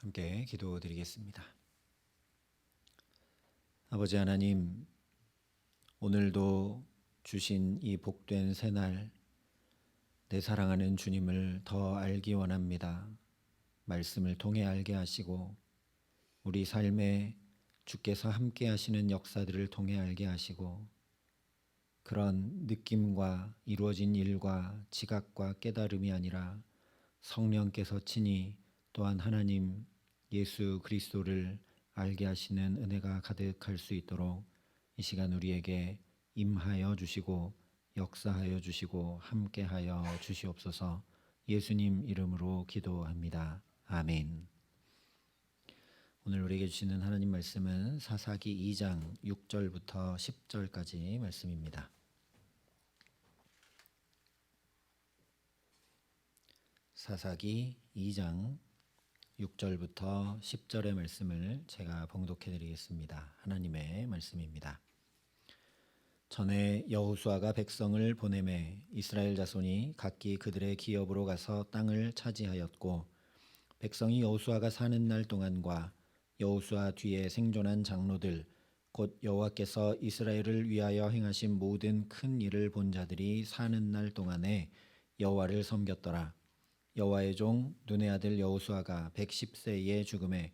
함께 기도드리겠습니다. 아버지 하나님, 오늘도 주신 이 복된 새날, 내 사랑하는 주님을 더 알기 원합니다. 말씀을 통해 알게 하시고, 우리 삶에 주께서 함께 하시는 역사들을 통해 알게 하시고, 그런 느낌과 이루어진 일과 지각과 깨달음이 아니라 성령께서 친히 또한 하나님 예수 그리스도를 알게 하시는 은혜가 가득할 수 있도록 이 시간 우리에게 임하여 주시고 역사하여 주시고 함께하여 주시옵소서 예수님 이름으로 기도합니다. 아멘. 오늘 우리에게 주시는 하나님 말씀은 사사기 2장 6절부터 10절까지 말씀입니다. 사사기 2장 6절부터 10절의 말씀을 제가 봉독해 드리겠습니다. 하나님의 말씀입니다. 전에 여호수아가 백성을 보내매 이스라엘 자손이 각기 그들의 기업으로 가서 땅을 차지하였고 백성이 여호수아가 사는 날 동안과 여호수아 뒤에 생존한 장로들 곧 여호와께서 이스라엘을 위하여 행하신 모든 큰 일을 본 자들이 사는 날 동안에 여호와를 섬겼더라. 여호와의 종 눈의 아들 여호수아가 110세에 죽음에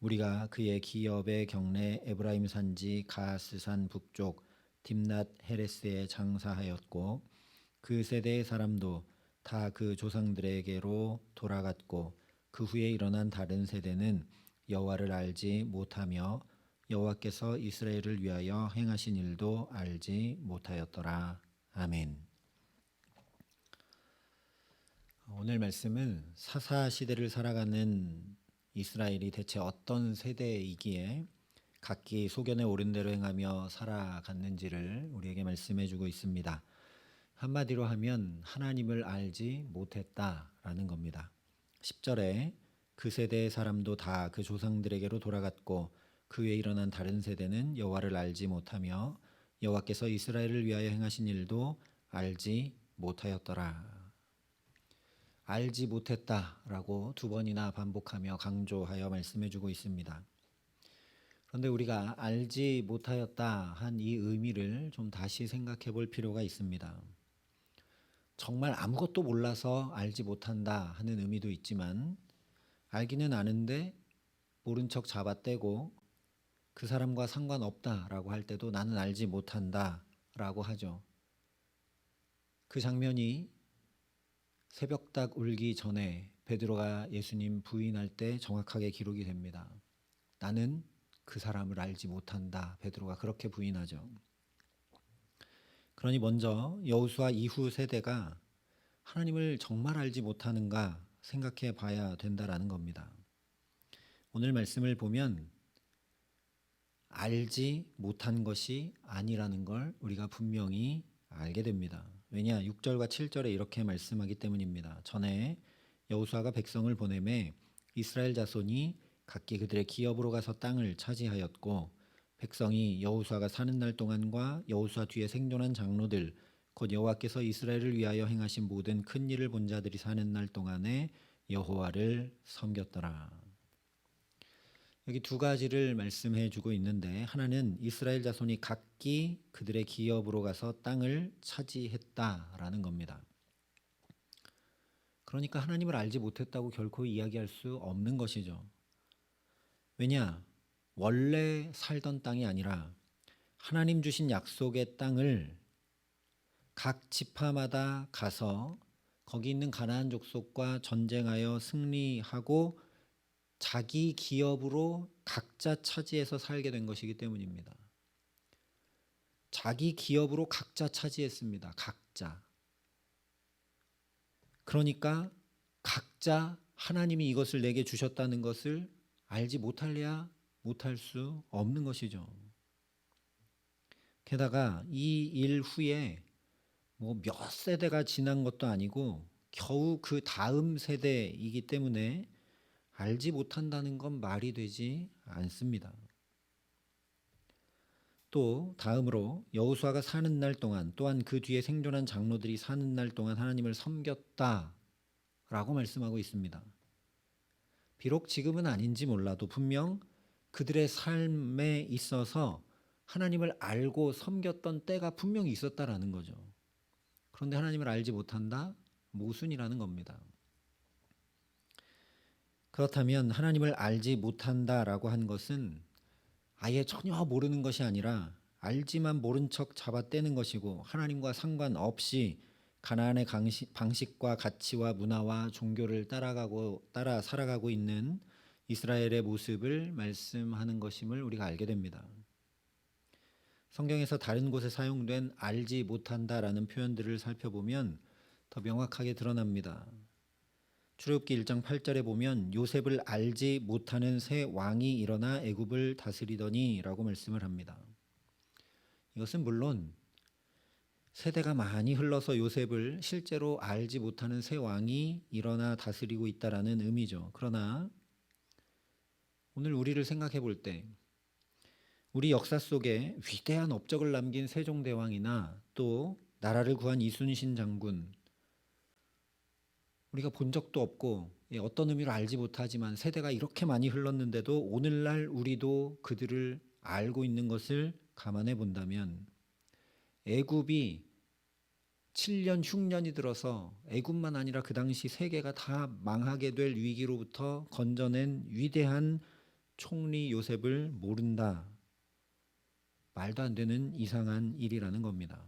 우리가 그의 기업의 경내 에브라임 산지 가스산 북쪽 딥낫 헤레스에 장사하였고 그 세대의 사람도 다 그 조상들에게로 돌아갔고 그 후에 일어난 다른 세대는 여호와를 알지 못하며 여호와께서 이스라엘을 위하여 행하신 일도 알지 못하였더라. 아멘. 오늘 말씀은 사사 시대를 살아가는 이스라엘이 대체 어떤 세대이기에 각기 소견에 오른 대로 행하며 살아갔는지를 우리에게 말씀해 주고 있습니다. 한마디로 하면 하나님을 알지 못했다라는 겁니다. 10절에 그 세대의 사람도 다 그 조상들에게로 돌아갔고 그 외에 일어난 다른 세대는 여호와를 알지 못하며 여호와께서 이스라엘을 위하여 행하신 일도 알지 못하였더라. 알지 못했다라고 두 번이나 반복하며 강조하여 말씀해 주고 있습니다. 그런데 우리가 알지 못하였다 한 이 의미를 좀 다시 생각해 볼 필요가 있습니다. 정말 아무것도 몰라서 알지 못한다 하는 의미도 있지만 알기는 아는데 모른 척 잡아떼고 그 사람과 상관없다라고 할 때도 나는 알지 못한다라고 하죠. 그 장면이 새벽닭 울기 전에 베드로가 예수님 부인할 때 정확하게 기록이 됩니다. 나는 그 사람을 알지 못한다. 베드로가 그렇게 부인하죠. 그러니 먼저 여호수아 이후 세대가 하나님을 정말 알지 못하는가 생각해 봐야 된다라는 겁니다. 오늘 말씀을 보면 알지 못한 것이 아니라는 걸 우리가 분명히 알게 됩니다. 왜냐 6절과 7절에 이렇게 말씀하기 때문입니다. 전에 여호수아가 백성을 보내매 이스라엘 자손이 각기 그들의 기업으로 가서 땅을 차지하였고 백성이 여호수아가 사는 날 동안과 여호수아 뒤에 생존한 장로들 곧 여호와께서 이스라엘을 위하여 행하신 모든 큰 일을 본 자들이 사는 날 동안에 여호와를 섬겼더라. 여기 두 가지를 말씀해 주고 있는데 하나는 이스라엘 자손이 각기 그들의 기업으로 가서 땅을 차지했다라는 겁니다. 그러니까 하나님을 알지 못했다고 결코 이야기할 수 없는 것이죠. 왜냐? 원래 살던 땅이 아니라 하나님 주신 약속의 땅을 각 지파마다 가서 거기 있는 가나안 족속과 전쟁하여 승리하고 자기 기업으로 각자 차지해서 살게 된 것이기 때문입니다. 자기 기업으로 각자 차지했습니다. 각자. 그러니까 각자 하나님이 이것을 내게 주셨다는 것을 알지 못할래야 못할 수 없는 것이죠. 게다가 이 일 후에 뭐 몇 세대가 지난 것도 아니고 겨우 그 다음 세대이기 때문에 알지 못한다는 건 말이 되지 않습니다. 또 다음으로 여호수아가 사는 날 동안 또한 그 뒤에 생존한 장로들이 사는 날 동안 하나님을 섬겼다라고 말씀하고 있습니다. 비록 지금은 아닌지 몰라도 분명 그들의 삶에 있어서 하나님을 알고 섬겼던 때가 분명히 있었다라는 거죠. 그런데 하나님을 알지 못한다? 모순이라는 겁니다. 그렇다면 하나님을 알지 못한다라고 한 것은 아예 전혀 모르는 것이 아니라 알지만 모른 척 잡아떼는 것이고 하나님과 상관없이 가나안의 방식과 가치와 문화와 종교를 따라가고 따라 살아가고 있는 이스라엘의 모습을 말씀하는 것임을 우리가 알게 됩니다. 성경에서 다른 곳에 사용된 알지 못한다라는 표현들을 살펴보면 더 명확하게 드러납니다. 출애굽기 1장 8절에 보면 요셉을 알지 못하는 새 왕이 일어나 애굽을 다스리더니라고 말씀을 합니다. 이것은 물론 세대가 많이 흘러서 요셉을 실제로 알지 못하는 새 왕이 일어나 다스리고 있다라는 의미죠. 그러나 오늘 우리를 생각해 볼 때 우리 역사 속에 위대한 업적을 남긴 세종대왕이나 또 나라를 구한 이순신 장군 우리가 본 적도 없고 예, 어떤 의미로 알지 못하지만 세대가 이렇게 많이 흘렀는데도 오늘날 우리도 그들을 알고 있는 것을 감안해 본다면 애굽이 7년 흉년이 들어서 애굽만 아니라 그 당시 세계가 다 망하게 될 위기로부터 건져낸 위대한 총리 요셉을 모른다. 말도 안 되는 이상한 일이라는 겁니다.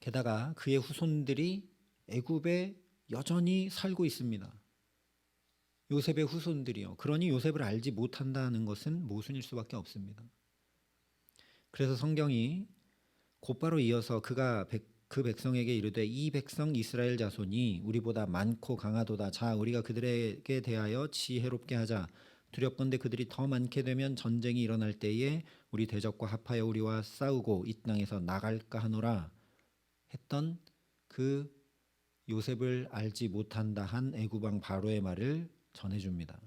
게다가 그의 후손들이 애굽에 여전히 살고 있습니다. 요셉의 후손들이요. 그러니 요셉을 알지 못한다는 것은 모순일 수밖에 없습니다. 그래서 성경이 곧바로 이어서 그가 백, 그 백성에게 이르되 이 백성 이스라엘 자손이 우리보다 많고 강하도다. 자 우리가 그들에게 대하여 지혜롭게 하자. 두렵건대 그들이 더 많게 되면 전쟁이 일어날 때에 우리 대적과 합하여 우리와 싸우고 이 땅에서 나갈까 하노라 했던 그 요셉을 알지 못한다 한 애굽왕 바로의 말을 전해 줍니다.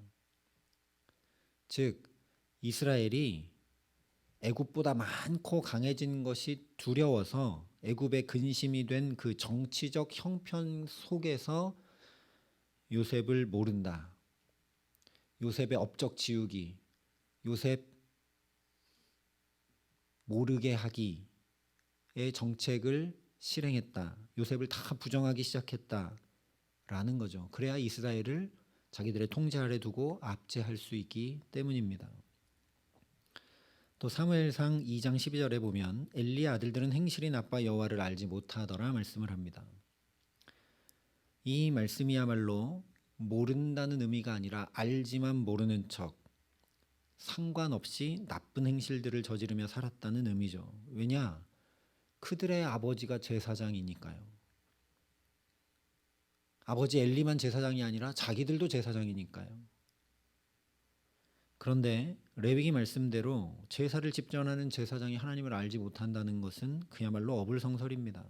즉 이스라엘이 애굽보다 많고 강해진 것이 두려워서 애굽의 근심이 된 그 정치적 형편 속에서 요셉을 모른다. 요셉의 업적 지우기, 요셉 모르게 하기의 정책을 실행했다. 요셉을 다 부정하기 시작했다 라는 거죠. 그래야 이스라엘을 자기들의 통제 아래 두고 압제할 수 있기 때문입니다. 또 사무엘상 2장 12절에 보면 엘리의 아들들은 행실이 나빠 여호와를 알지 못하더라 말씀을 합니다. 이 말씀이야말로 모른다는 의미가 아니라 알지만 모르는 척 상관없이 나쁜 행실들을 저지르며 살았다는 의미죠. 왜냐? 그들의 아버지가 제사장이니까요. 아버지 엘리만 제사장이 아니라 자기들도 제사장이니까요. 그런데 레위기 말씀대로 제사를 집전하는 제사장이 하나님을 알지 못한다는 것은 그야말로 어불성설입니다.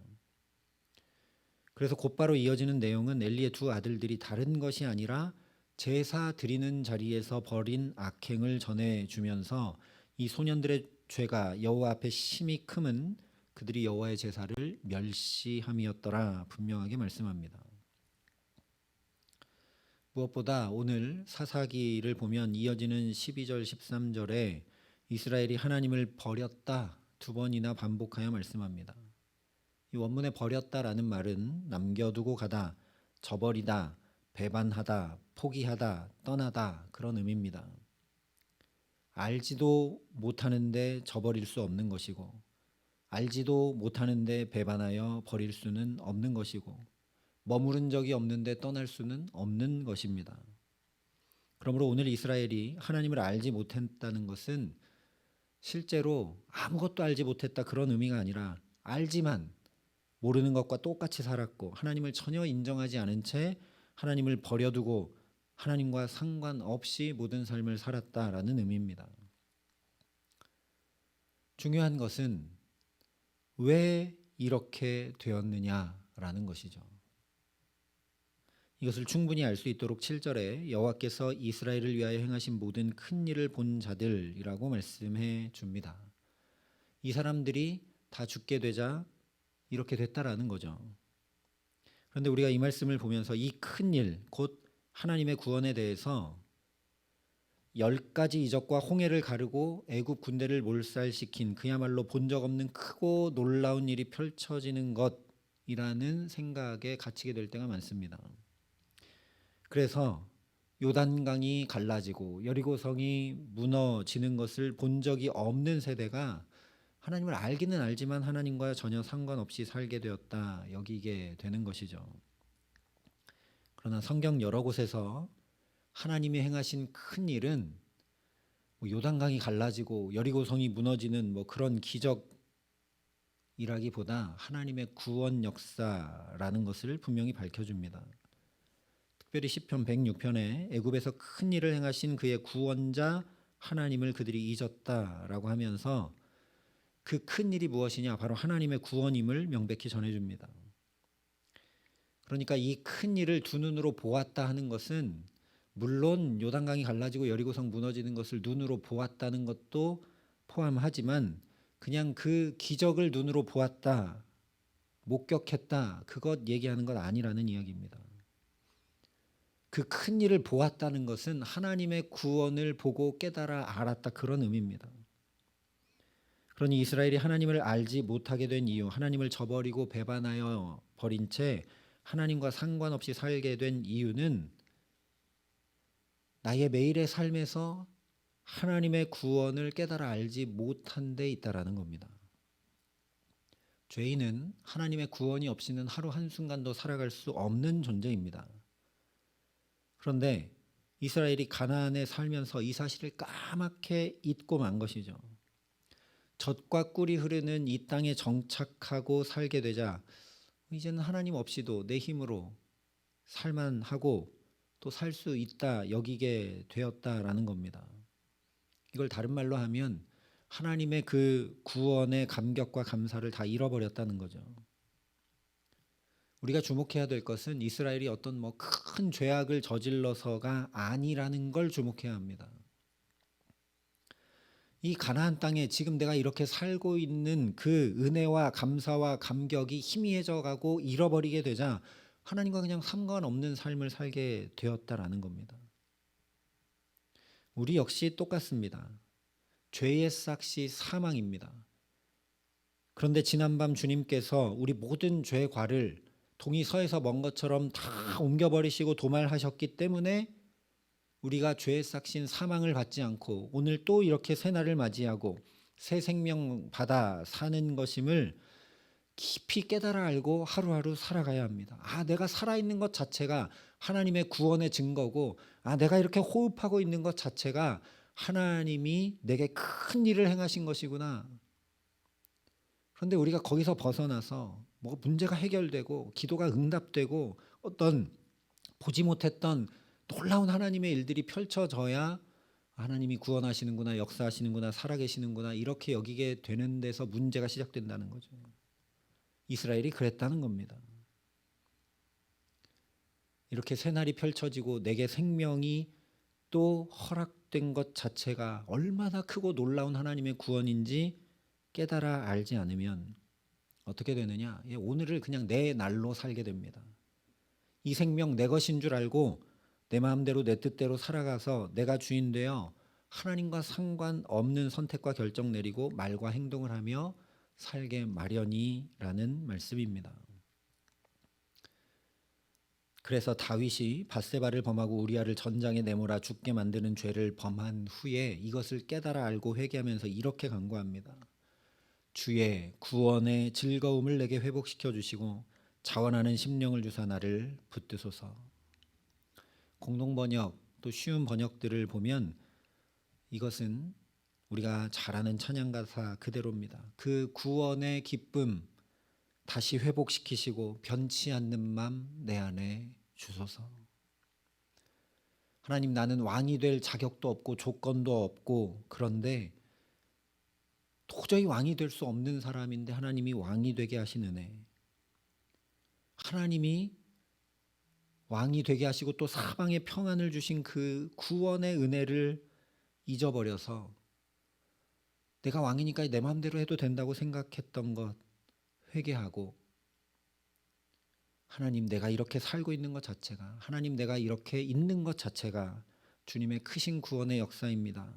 그래서 곧바로 이어지는 내용은 엘리의 두 아들들이 다른 것이 아니라 제사 드리는 자리에서 벌인 악행을 전해 주면서 이 소년들의 죄가 여호와 앞에 심히 크면 그들이 여호와의 제사를 멸시함이었더라 분명하게 말씀합니다. 무엇보다 오늘 사사기를 보면 이어지는 12절 13절에 이스라엘이 하나님을 버렸다 두 번이나 반복하여 말씀합니다. 이 원문에 버렸다라는 말은 남겨두고 가다, 저버리다, 배반하다, 포기하다, 떠나다 그런 의미입니다. 알지도 못하는데 저버릴 수 없는 것이고 알지도 못하는데 배반하여 버릴 수는 없는 것이고 머무른 적이 없는데 떠날 수는 없는 것입니다. 그러므로 오늘 이스라엘이 하나님을 알지 못했다는 것은 실제로 아무것도 알지 못했다 그런 의미가 아니라 알지만 모르는 것과 똑같이 살았고 하나님을 전혀 인정하지 않은 채 하나님을 버려두고 하나님과 상관없이 모든 삶을 살았다라는 의미입니다. 중요한 것은 왜 이렇게 되었느냐라는 것이죠. 이것을 충분히 알 수 있도록 7절에 여호와께서 이스라엘을 위하여 행하신 모든 큰 일을 본 자들이라고 말씀해 줍니다. 이 사람들이 다 죽게 되자 이렇게 됐다라는 거죠. 그런데 우리가 이 말씀을 보면서 이 큰 일, 곧 하나님의 구원에 대해서 열 가지 이적과 홍해를 가르고 애굽 군대를 몰살시킨 그야말로 본 적 없는 크고 놀라운 일이 펼쳐지는 것이라는 생각에 갇히게 될 때가 많습니다. 그래서 요단강이 갈라지고 여리고성이 무너지는 것을 본 적이 없는 세대가 하나님을 알기는 알지만 하나님과 전혀 상관없이 살게 되었다 여기게 되는 것이죠. 그러나 성경 여러 곳에서 하나님이 행하신 큰 일은 뭐 요단강이 갈라지고 여리고성이 무너지는 뭐 그런 기적이라기보다 하나님의 구원 역사라는 것을 분명히 밝혀줍니다. 특별히 시편 106편에 애굽에서 큰 일을 행하신 그의 구원자 하나님을 그들이 잊었다라고 하면서 그 큰 일이 무엇이냐 바로 하나님의 구원임을 명백히 전해줍니다. 그러니까 이 큰 일을 두 눈으로 보았다 하는 것은 물론 요단강이 갈라지고 여리고성 무너지는 것을 눈으로 보았다는 것도 포함하지만 그냥 그 기적을 눈으로 보았다 목격했다 그것 얘기하는 것 아니라는 이야기입니다. 그 큰 일을 보았다는 것은 하나님의 구원을 보고 깨달아 알았다 그런 의미입니다. 그러니 이스라엘이 하나님을 알지 못하게 된 이유, 하나님을 저버리고 배반하여 버린 채 하나님과 상관없이 살게 된 이유는 나의 매일의 삶에서 하나님의 구원을 깨달아 알지 못한 데 있다라는 겁니다. 죄인은 하나님의 구원이 없이는 하루 한순간도 살아갈 수 없는 존재입니다. 그런데 이스라엘이 가나안에 살면서 이 사실을 까맣게 잊고 만 것이죠. 젖과 꿀이 흐르는 이 땅에 정착하고 살게 되자 이제는 하나님 없이도 내 힘으로 살만하고 또 살 수 있다 여기게 되었다라는 겁니다. 이걸 다른 말로 하면 하나님의 그 구원의 감격과 감사를 다 잃어버렸다는 거죠. 우리가 주목해야 될 것은 이스라엘이 어떤 뭐 큰 죄악을 저질러서가 아니라는 걸 주목해야 합니다. 이 가나안 땅에 지금 내가 이렇게 살고 있는 그 은혜와 감사와 감격이 희미해져 가고 잃어버리게 되자 하나님과 그냥 상관없는 삶을 살게 되었다라는 겁니다. 우리 역시 똑같습니다. 죄의 싹시 사망입니다. 그런데 지난밤 주님께서 우리 모든 죄 과를 동이 서에서 먼 것처럼 다 옮겨버리시고 도말하셨기 때문에 우리가 죄의 싹신 사망을 받지 않고 오늘 또 이렇게 새날을 맞이하고 새 생명 받아 사는 것임을 깊이 깨달아 알고 하루하루 살아가야 합니다. 아, 내가 살아있는 것 자체가 하나님의 구원의 증거고, 아, 내가 이렇게 호흡하고 있는 것 자체가 하나님이 내게 큰 일을 행하신 것이구나. 그런데 우리가 거기서 벗어나서 뭐 문제가 해결되고, 기도가 응답되고, 어떤 보지 못했던 놀라운 하나님의 일들이 펼쳐져야 하나님이 구원하시는구나, 역사하시는구나, 살아계시는구나, 이렇게 여기게 되는 데서 문제가 시작된다는 거죠. 이스라엘이 그랬다는 겁니다. 이렇게 새날이 펼쳐지고 내게 생명이 또 허락된 것 자체가 얼마나 크고 놀라운 하나님의 구원인지 깨달아 알지 않으면 어떻게 되느냐? 예, 오늘을 그냥 내 날로 살게 됩니다. 이 생명 내 것인 줄 알고 내 마음대로 내 뜻대로 살아가서 내가 주인 되어 하나님과 상관없는 선택과 결정 내리고 말과 행동을 하며 살게 마련이라는 말씀입니다. 그래서 다윗이 바세바를 범하고 우리아를 전장에 내몰아 죽게 만드는 죄를 범한 후에 이것을 깨달아 알고 회개하면서 이렇게 간구합니다. 주의 구원의 즐거움을 내게 회복시켜 주시고 자원하는 심령을 주사 나를 붙드소서. 공동 번역 또 쉬운 번역들을 보면 이것은 우리가 잘 아는 찬양 가사 그대로입니다. 그 구원의 기쁨 다시 회복시키시고 변치 않는 맘 내 안에 주소서. 하나님 나는 왕이 될 자격도 없고 조건도 없고 그런데 도저히 왕이 될 수 없는 사람인데 하나님이 왕이 되게 하시는 애. 하나님이 왕이 되게 하시고 또 사방에 평안을 주신 그 구원의 은혜를 잊어버려서 내가 왕이니까 내 마음대로 해도 된다고 생각했던 것 회개하고 하나님 내가 이렇게 살고 있는 것 자체가 하나님 내가 이렇게 있는 것 자체가 주님의 크신 구원의 역사입니다.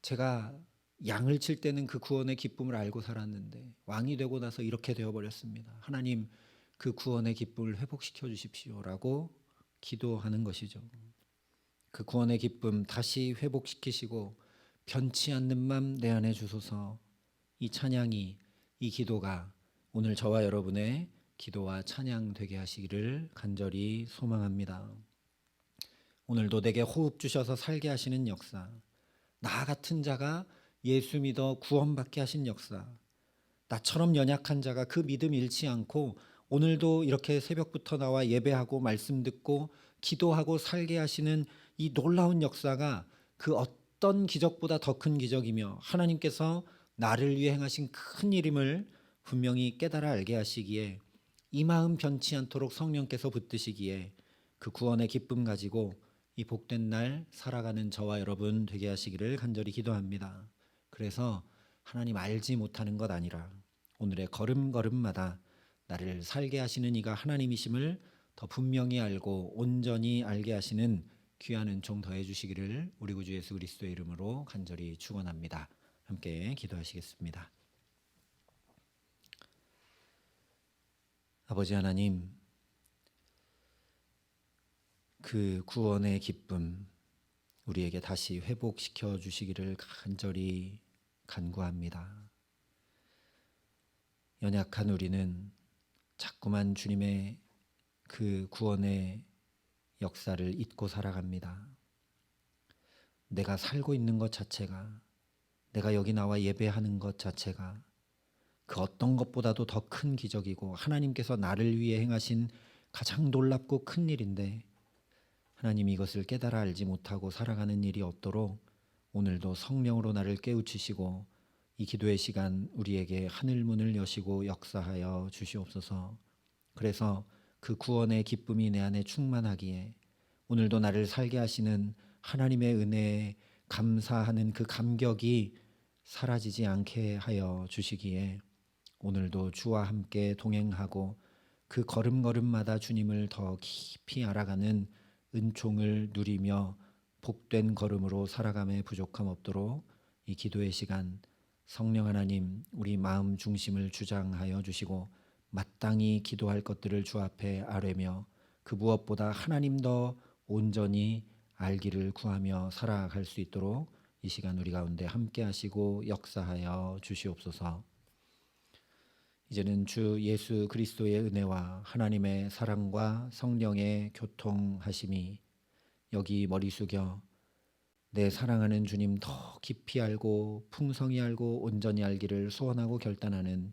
제가 양을 칠 때는 그 구원의 기쁨을 알고 살았는데 왕이 되고 나서 이렇게 되어 버렸습니다. 하나님 그 구원의 기쁨을 회복시켜 주십시오라고 기도하는 것이죠. 그 구원의 기쁨 다시 회복시키시고 변치 않는 맘 내 안에 주소서. 이 찬양이 이 기도가 오늘 저와 여러분의 기도와 찬양 되게 하시기를 간절히 소망합니다. 오늘도 내게 호흡 주셔서 살게 하시는 역사. 나 같은 자가 예수 믿어 구원받게 하신 역사. 나처럼 연약한 자가 그 믿음 잃지 않고 오늘도 이렇게 새벽부터 나와 예배하고 말씀 듣고 기도하고 살게 하시는 이 놀라운 역사가 그 어떤 기적보다 더 큰 기적이며 하나님께서 나를 위해 행하신 큰 일임을 분명히 깨달아 알게 하시기에 이 마음 변치 않도록 성령께서 붙드시기에 그 구원의 기쁨 가지고 이 복된 날 살아가는 저와 여러분 되게 하시기를 간절히 기도합니다. 그래서 하나님 알지 못하는 것 아니라 오늘의 걸음걸음마다 나를 살게 하시는 이가 하나님이심을 더 분명히 알고 온전히 알게 하시는 귀한 은총 더해 주시기를 우리 구주 예수 그리스도의 이름으로 간절히 축원합니다. 함께 기도하시겠습니다. 아버지 하나님 그 구원의 기쁨 우리에게 다시 회복시켜 주시기를 간절히 간구합니다. 연약한 우리는 자꾸만 주님의 그 구원의 역사를 잊고 살아갑니다. 내가 살고 있는 것 자체가 내가 여기 나와 예배하는 것 자체가 그 어떤 것보다도 더 큰 기적이고 하나님께서 나를 위해 행하신 가장 놀랍고 큰 일인데 하나님 이것을 깨달아 알지 못하고 살아가는 일이 없도록 오늘도 성령으로 나를 깨우치시고 이 기도의 시간 우리에게 하늘 문을 여시고 역사하여 주시옵소서. 그래서 그 구원의 기쁨이 내 안에 충만하기에 오늘도 나를 살게 하시는 하나님의 은혜에 감사하는 그 감격이 사라지지 않게 하여 주시기에 오늘도 주와 함께 동행하고 그 걸음걸음마다 주님을 더 깊이 알아가는 은총을 누리며 복된 걸음으로 살아감에 부족함 없도록 이 기도의 시간 성령 하나님 우리 마음 중심을 주장하여 주시고 마땅히 기도할 것들을 주 앞에 아뢰며 그 무엇보다 하나님 더 온전히 알기를 구하며 살아갈 수 있도록 이 시간 우리 가운데 함께 하시고 역사하여 주시옵소서. 이제는 주 예수 그리스도의 은혜와 하나님의 사랑과 성령의 교통하심이 여기 머리 숙여 내 사랑하는 주님 더 깊이 알고 풍성히 알고 온전히 알기를 소원하고 결단하는